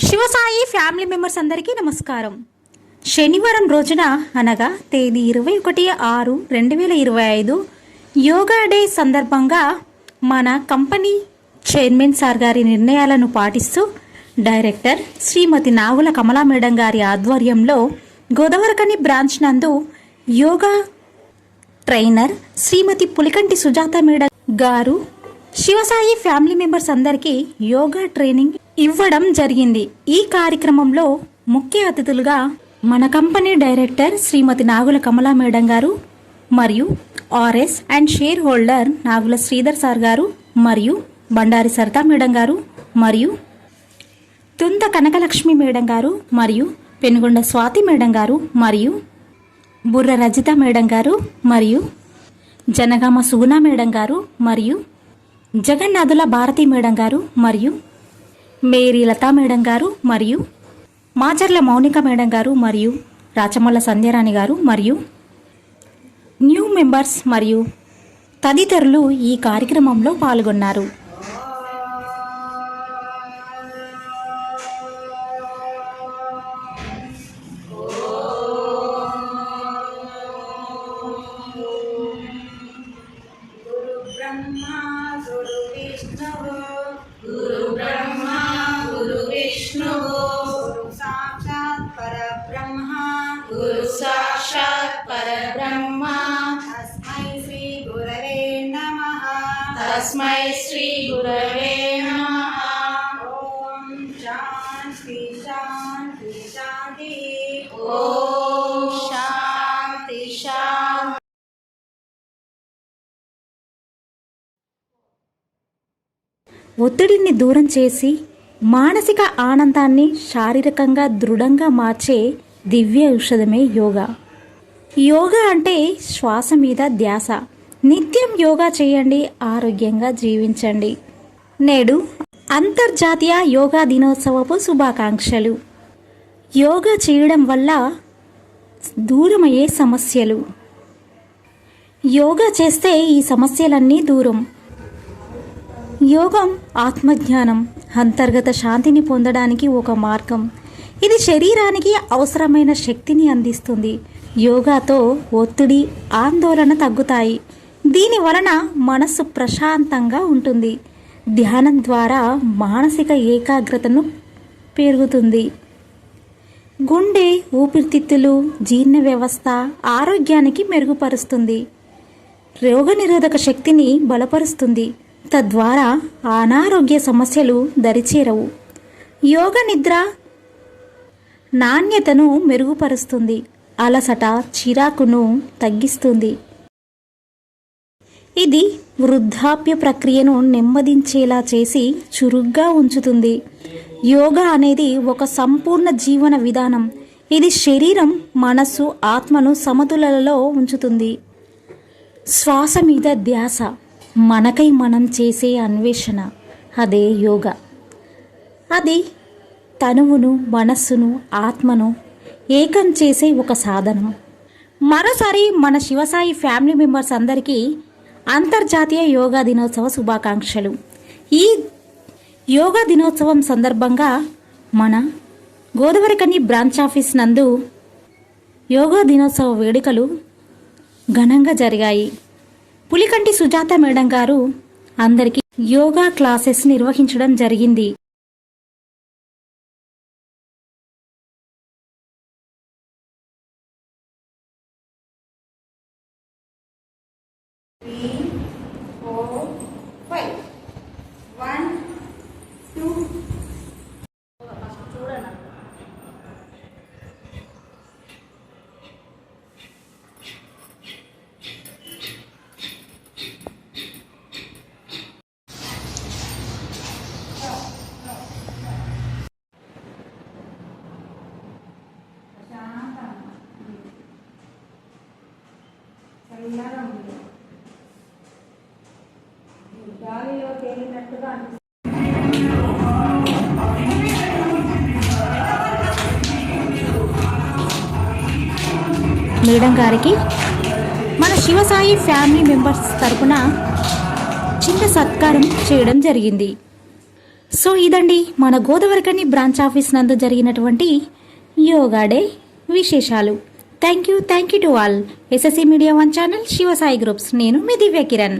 Shivasai family members అందరికీ నమస్కారం. శనివారం రోజున అనగా తేదీ ఇరవై ఒకటి ఆరు రెండు వేల ఇరవై ఐదు యోగా డే సందర్భంగా మన కంపెనీ చైర్మన్ సార్ గారి నిర్ణయాలను పాటిస్తూ డైరెక్టర్ శ్రీమతి నాగుల కమలా మేడం గారి ఆధ్వర్యంలో గోదావరికని బ్రాంచ్ నందు yoga trainer Shrimati Pulikanti Sujatha madam garu Sivasai family members అందరికీ యోగా ట్రైనింగ్ ఇవ్వడం జరిగింది. ఈ కార్యక్రమంలో ముఖ్య అతిథులుగా మన company director Shrimati Nagula Kamala madam garu మరియు RS and share holder Nagula Sridhar sir garu మరియు బండారి సరితా మేడం గారు మరియు తుంత కనకలక్ష్మి మేడం గారు మరియు పెనుగొండ స్వాతి మేడం గారు మరియు బుర్ర రజిత మేడం గారు మరియు జనగామ సుగుణ మేడం గారు మరియు జగన్నాథుల భారతి మేడం గారు మరియు మేరీ లతా మేడం గారు మరియు మాచర్ల మౌనిక మేడం గారు మరియు రాచమల్ల సంధ్యారాణి గారు మరియు న్యూ మెంబర్స్ మరియు తదితరులు ఈ కార్యక్రమంలో పాల్గొన్నారు. తస్మై శ్రీ గురవే ఒత్తిడిని దూరం చేసి మానసిక ఆనందాన్ని శారీరకంగా దృఢంగా మార్చే దివ్య ఔషధమే యోగా. యోగా అంటే శ్వాస మీద ధ్యాస. నిత్యం యోగా చేయండి ఆరోగ్యంగా జీవించండి. నేడు అంతర్జాతీయ యోగా దినోత్సవపు శుభాకాంక్షలు. యోగా చేయడం వల్ల దూరమయ్యే సమస్యలు. యోగా చేస్తే ఈ సమస్యలన్నీ దూరం. యోగం ఆత్మజ్ఞానం అంతర్గత శాంతిని పొందడానికి ఒక మార్గం. ఇది శరీరానికి అవసరమైన శక్తిని అందిస్తుంది. యోగాతో ఒత్తిడి ఆందోళన తగ్గుతాయి. దీని వలన మనస్సు ప్రశాంతంగా ఉంటుంది. ధ్యానం ద్వారా మానసిక ఏకాగ్రతను పెరుగుతుంది. గుండె ఊపిరితిత్తులు జీర్ణ వ్యవస్థ ఆరోగ్యానికి మెరుగుపరుస్తుంది. రోగనిరోధక శక్తిని బలపరుస్తుంది. తద్వారా అనారోగ్య సమస్యలు దరిచేరవు. యోగ నిద్ర నాణ్యతను మెరుగుపరుస్తుంది. అలసట చిరాకును తగ్గిస్తుంది. ఇది వృద్ధాప్య ప్రక్రియను నెమ్మదించేలా చేసి చురుగ్గా ఉంచుతుంది. యోగా అనేది ఒక సంపూర్ణ జీవన విధానం. ఇది శరీరం మనస్సు ఆత్మను సమతులలో ఉంచుతుంది. శ్వాస మీద ధ్యాస మనకై మనం చేసే అన్వేషణ అదే యోగా. అది తనువును మనస్సును ఆత్మను ఏకం చేసే ఒక సాధనం. మరోసారి మన శివసాయి ఫ్యామిలీ మెంబర్స్ అందరికీ అంతర్జాతీయ యోగా దినోత్సవ శుభాకాంక్షలు. ఈ యోగా దినోత్సవం సందర్భంగా మన గోదావరికని బ్రాంచ్ ఆఫీస్ నందు యోగా దినోత్సవ వేడుకలు ఘనంగా జరిగాయి. పులికంటి సుజాత మేడం గారు అందరికీ యోగా క్లాసెస్ నిర్వహించడం జరిగింది. three, four, five. One, two. Terminaron తేలినట్టుగా అనిపిస్తుంది మేడం గారికి మన శివసాయి ఫ్యామిలీ మెంబర్స్ తరపున చిన్న సత్కారం చేయడం జరిగింది. సో ఇదండి మన గోదావరికని బ్రాంచ్ ఆఫీస్ నందు జరిగినటువంటి యోగా డే విశేషాలు. Thank you thank you to all. SSC media one channel Sivasai groups. నేను మీ దివ్య కిరణ్.